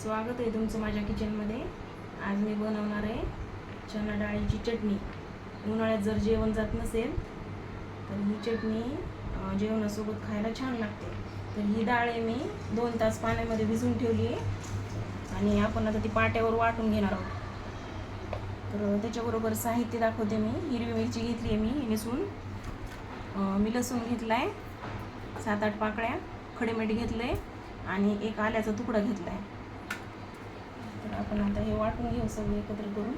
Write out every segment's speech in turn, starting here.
स्वागत आहे तुमचं माझ्या किचनमध्ये आज मी बनवणार आहे चणा डाळीची चटणी. उन्हाळ्यात जर जेवण जात नसेल तर ही चटणी जेवणासोबत खायला छान लागते. तर ही डाळ आहे मी दोन तास पाण्यामध्ये भिजवून ठेवली आहे. आणि आपण आता ती पाट्यावर वाटून घेणार आहोत. तर त्याच्याबरोबर साहित्य दाखवते मी. हिरवी मिरची घेतली आहे मी निसून. मी लसूण घेतला आहे सात आठ पाकळ्या खडे मीठ घेतलं आहे आणि एक आल्याचा तुकडा घेतला आहे आपण आता हे वाटून घेऊ सगळे एकत्र करून.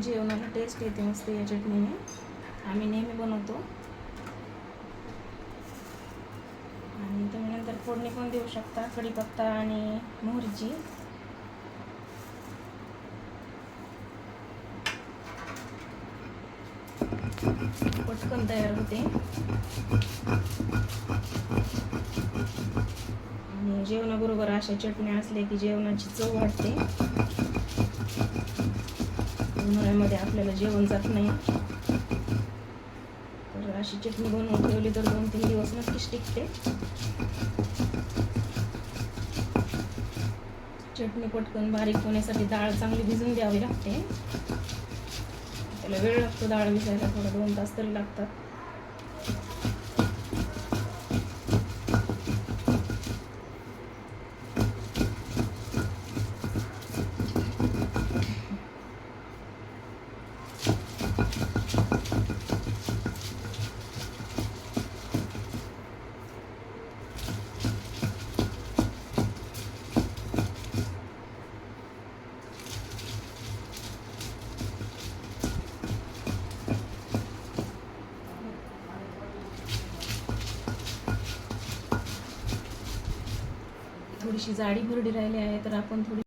जेवणाला टेस्ट येते मस्त या चटणीने. आम्ही नेहमी बनवतो. आणि तुम्ही नंतर फोडणी पण देऊ शकता कढीपत्ता आणि मोहरीची. पटकन तयार होते. आणि जेवणाबरोबर अशा चटण्या असल्या की जेवणाची चव वाटते उन्हाळ्यामध्ये आपल्याला जेवण जात नाही. तर अशी चटणी बनवून ठेवली तर दोन तीन दिवस नक्कीच टिकते. चटणी पटकन बारीक होण्यासाठी डाळ चांगली भिजून द्यावी लागते. त्याला वेळ लागतो डाळ भिजायला थोडा दोन तास तरी लागतात. थोडीशी जाडी भरडी राहिली आहे तर आपण थोडी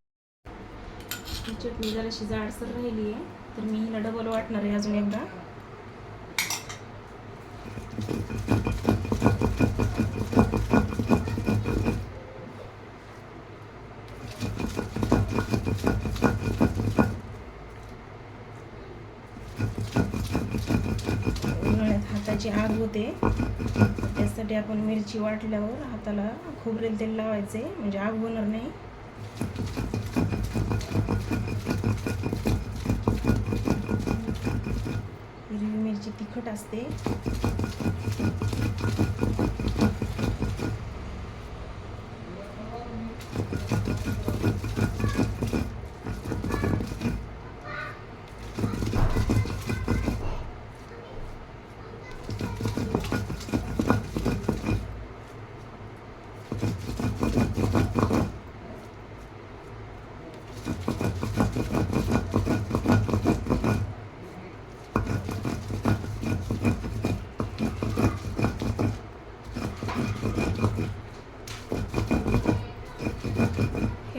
ही चटणी जराशी जाडसर राहिली आहे. तर मी हिला डबल वाटणार आहे अजून एकदा. उन्हाळ्यात हाताची आग होते. त्यासाठी आपण मिरची वाटल्यावर हाताला खोबरेल तेल लावायचे म्हणजे आग होणार नाही. हिरवी मिरची तिखट असते.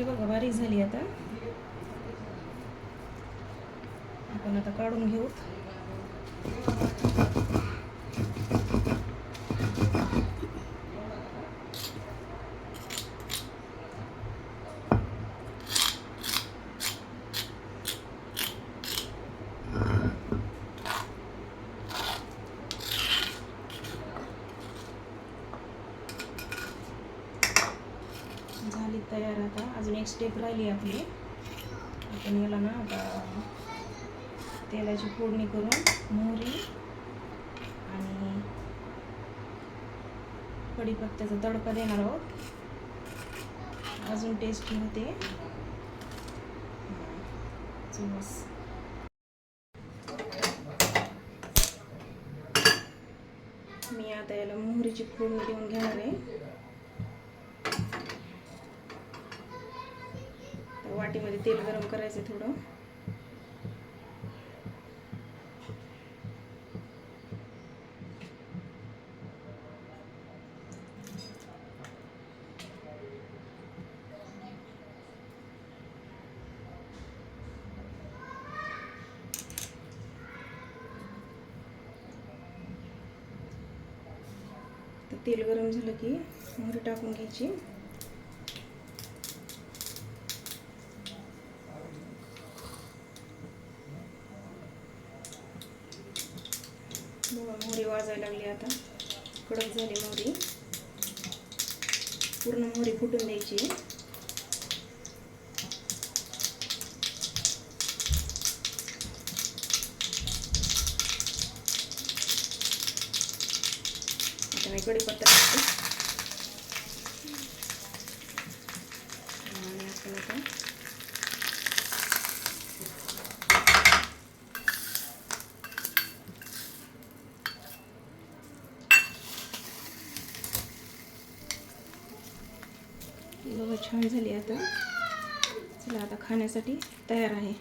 हे बघा बारीक झाली आता. आपण आता काढून घेऊ झाली तयार आता. अजून एक स्टेप राहिली आपली. आपण याला ना आता तेलाची फोडणी करून मोहरी आणि कढीपत्त्याचा तडका देणार आहोत. अजून टेस्टी होते बस मी आता याला मोहरीची फोडणी देऊन घेणार आहे तर वाटीमध्ये तेल गरम करायचं थोडं. तर तेल गरम झालं की मोहरी टाकून घ्यायची. मोहरी वाजायला लागली आता. कडक झाली मोहरी पूर्ण मोहरी फुटून द्यायची. आता मी कढीपत्ता टाकते आणि आपण आता बघा छान झाली आता. चला आता खाण्यासाठी तयार आहे.